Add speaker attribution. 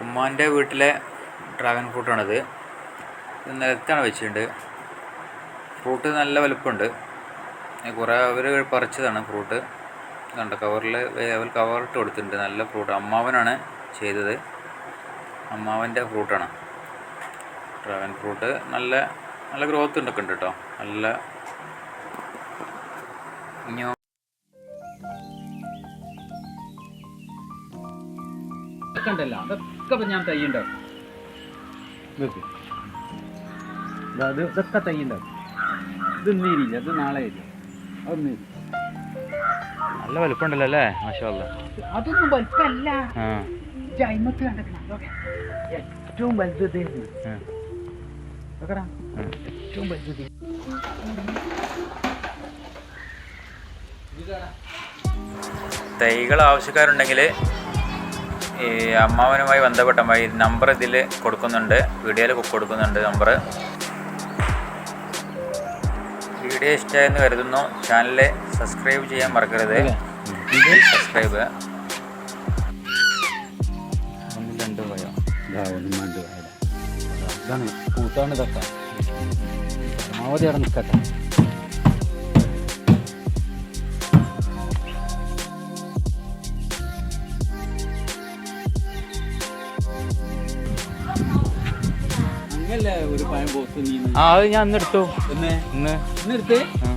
Speaker 1: ഉമ്മാന്റെ വീട്ടിലെ ഡ്രാഗൺ ഫ്രൂട്ടാണിത് ഇത് നിലത്താണ് വെച്ചിട്ടുണ്ട്. ഫ്രൂട്ട് നല്ല വലുപ്പമുണ്ട് കുറേ അവർ പറിച്ചതാണ് ഫ്രൂട്ട് കണ്ട കവറിൽ അവർ കവറിട്ട് കൊടുത്തിട്ടുണ്ട്. നല്ല ഫ്രൂട്ട് അമ്മാവനാണ് ചെയ്തത്. അമ്മാവന്റെ ഫ്രൂട്ടാണ് ഡ്രാഗൺ ഫ്രൂട്ട് നല്ല നല്ല ഗ്രോത്ത് ഉണ്ടൊക്കെ ഉണ്ട് കേട്ടോ. നല്ല ഇനിയോ
Speaker 2: ഇതൊക്കെ ഉണ്ടല്ലോ അതൊക്കെ ഇപ്പൊ ഞാൻ തൈ ഉണ്ടാക്കും ഇതൊക്കെ തൈ ഉണ്ടാക്കും ഇത് ഇന്നിരില്ല ഇത് നാളെ ഇല്ല അതൊന്നും.
Speaker 1: നല്ല വലുപ്പമുണ്ടല്ലോ അല്ലേ? മാഷാല്ല
Speaker 2: അതൊന്നും വലുപ്പമല്ല. അതൊക്കെ ഏറ്റവും വലുത് ഇതായിരുന്നു ഏറ്റവും വലുത്.
Speaker 1: തൈകൾ ആവശ്യക്കാരുണ്ടെങ്കിൽ ഈ അമ്മാവനുമായി ബന്ധപ്പെട്ട നമ്പർ ഇതിൽ കൊടുക്കുന്നുണ്ട്. വീഡിയോയിൽ കൊടുക്കുന്നുണ്ട് നമ്പർ വീഡിയോ ഇഷ്ടമായെന്ന് കരുതുന്നു. ചാനൽ സബ്സ്ക്രൈബ് ചെയ്യാൻ മറക്കരുത്. സബ്സ്ക്രൈബ്.
Speaker 2: ഇതാണ് പൂത്താണ് ഇതൊക്കെ പരമാവധി അവിടെ നിൽക്കട്ടെ
Speaker 1: ആ അത് ഞാൻ ഇന്ന് എടുത്തു.
Speaker 2: ഒന്ന്
Speaker 1: ഇന്ന്.
Speaker 2: ഇന്നെടുത്ത്
Speaker 1: ആ.